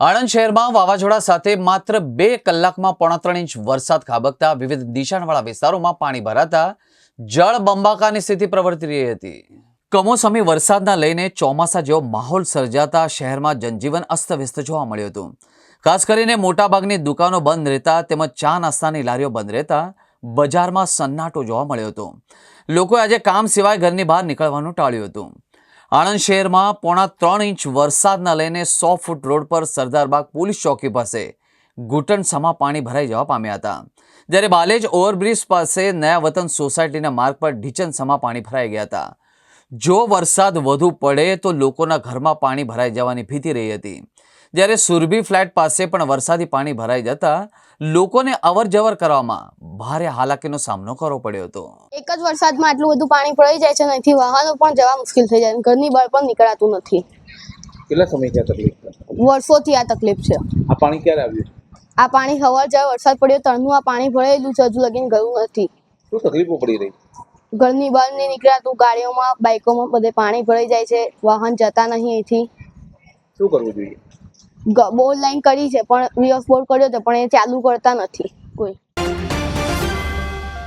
આણંદ શહેરમાં વાવાઝોડા સાથે માત્ર બે કલાકમાં પોણા ત્રણ ઇંચ વરસાદ ખાબકતા વિવિધ દિશાણવાળા વિસ્તારોમાં પાણી ભરાતા જળ બંબાકાની સ્થિતિ પ્રવર્તી રહી હતી. કમોસમી વરસાદના લઈને ચોમાસા જેવો માહોલ સર્જાતા શહેરમાં જનજીવન અસ્તવ્યસ્ત જોવા મળ્યું હતું. ખાસ કરીને મોટાભાગની દુકાનો બંધ રહેતા તેમજ ચા નાસ્તાની લારીઓ બંધ રહેતા બજારમાં સન્નાટો જોવા મળ્યો હતો. લોકોએ આજે કામ સિવાય ઘરની બહાર નીકળવાનું ટાળ્યું હતું. આણંદ શહેરમાં પોણા ત્રણ ઇંચ વરસાદના લઈને સો ફૂટ રોડ પર સરદારબાગ પોલીસ ચોકી પાસે ઘૂંટણસામાં પાણી ભરાઈ જવા પામ્યા હતા. જ્યારે બાલેજ ઓવરબ્રિજ પાસે નયા વતન સોસાયટીના માર્ગ પર ઢીચનસામાં પાણી ભરાઈ ગયા હતા. જો વરસાદ વધુ પડે તો લોકોના ઘરમાં પાણી ભરાઈ જવાની ભીતિ રહી હતી. જ્યારે સુરભી ફ્લેટ પાસે પણ વરસાદી પાણી ભરાઈ જતા લોકોને અવરજવર કરવામાં ભારે હાલાકીનો સામનો કરવો પડ્યો હતો. એક જ વરસાદમાં આટલું બધું પાણી ભરાઈ જાય છે નથી વાહનો પણ જવા મુશ્કેલ થઈ જાય ઘરની બહાર પણ નીકળાતું નથી. કેટલા સમય થયા તકલીફ વર્ષોથી આ તકલીફ છે. આ પાણી ક્યારે આવ્યું? આ પાણી હવાર જાય વરસાદ પડ્યો તરનું આ પાણી ભરાયેલું છે હજુ લગીને ગયું નથી. શું તકલીફો પડી રહી? ઘરની બહાર નહીં નીકળાતું ગાડીઓમાં બાઇકોમાં બધે પાણી ભરાઈ જાય છે વાહન જતા નહીં અહીંથી શું કરવું જોઈએ? બોર્ડ લાઈન કરી છે, પણ વી ઓફ બોર્ડ કર્યો છે, પણ એ ચાલુ કરતા નથી કોઈ.